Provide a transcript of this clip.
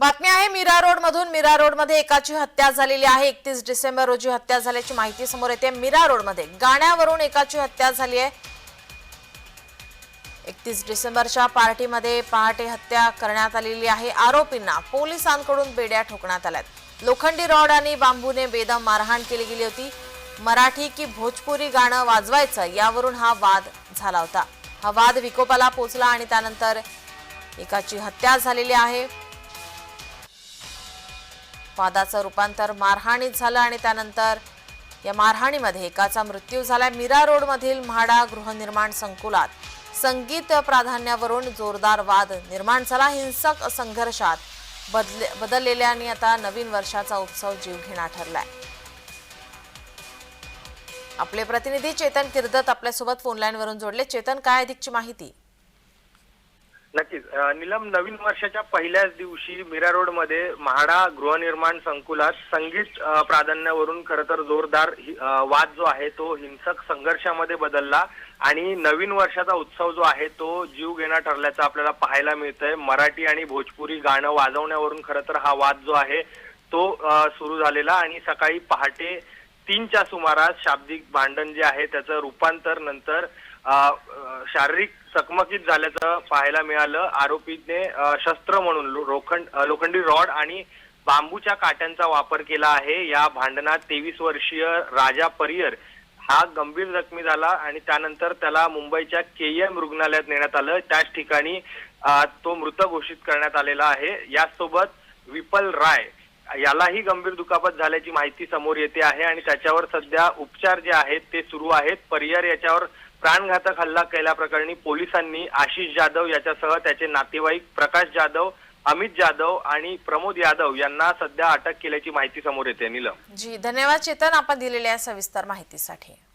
बातमी आहे मीरा रोड मधून मीरा रोडमध्ये एकाची हत्या झालेली आहे. एकतीस डिसेंबर रोजी हत्या झाल्याची माहिती समोर येते. मीरा रोडमध्ये गाण्यावरून एकाची हत्या झाली आहे. एकतीस डिसेंबरच्या पार्टीमध्ये पहाटे हत्या करण्यात आलेली आहे. आरोपींना पोलिसांकडून बेड्या ठोकण्यात आल्यात. लोखंडी रॉड आणि बांबूने बेदम मारहाण केली गेली होती. मराठी की भोजपुरी गाणं वाजवायचं यावरून हा वाद झाला होता. हा वाद विकोपाला पोचला आणि त्यानंतर एकाची हत्या झालेली आहे. वादाचं रूपांतर मारहाणीत झालं आणि त्यानंतर या मारहाणीमध्ये एकाचा मृत्यू झाला मीरा रोडमधील म्हाडा गृहनिर्माण संकुलात संगीत प्राधान्यावरून जोरदार वाद निर्माण झाला. हिंसक संघर्षात बदले बदललेल्याने आता नवीन वर्षाचा उत्सव जीवघेणा ठरलाय. आपले प्रतिनिधी चेतन किर्दत आपल्यासोबत फोनलाईनवरून जोडले. चेतन काय अधिकची माहिती? नक्कीच. निलम नीलम नवीन वर्षाच्या पहिल्याच दिवशी मीरा रोडमध्ये म्हाडा गृहनिर्माण संकुलात संगीत प्राधान्यावरून खर तर जोरदार वाद जो आहे तो हिंसक संघर्षामध्ये बदलला आणि नवीन वर्षाचा उत्सव जो आहे तो जीव घेणा ठरल्याचं आपल्याला पाहायला मिळतंय. मराठी आणि भोजपुरी गाणं वाजवण्यावरून खर तर हा वाद जो आहे तो सुरू झालेला आणि सकाळी पहाटे तीनच्या सुमारास शाब्दिक भांडण जे आहे त्याचं रूपांतर नंतर शारीरिक चकमकीत झाल्याचं पाहायला मिळालं. आरोपीने शस्त्र म्हणून रोखंड लोखंड लोखंडी रॉड आणि बांबूच्या काट्यांचा वापर केला आहे. या भांडणात तेवीस वर्षीय राजा परियर हा गंभीर जखमी झाला आणि त्यानंतर त्याला मुंबईच्या केईएम रुग्णालयात नेण्यात आलं. त्याच ठिकाणी तो मृत घोषित करण्यात आलेला आहे. यासोबत विपल राय यालाही गंभीर दुखापत झाल्याची माहिती समोर येते आहे आणि त्याच्यावर सध्या उपचार जे आहेत ते सुरू आहेत. परियार याच्यावर प्राणघातक हल्ला केल्याप्रकरणी पोलिसांनी आशिष जाधव याच्यासह त्याचे नातेवाईक प्रकाश जाधव अमित जाधव आणि प्रमोद यादव यांना सध्या अटक केल्याची माहिती समोर येते. निलम. जी धन्यवाद चेतन. आपण दिलेल्या सविस्तर माहितीसाठी.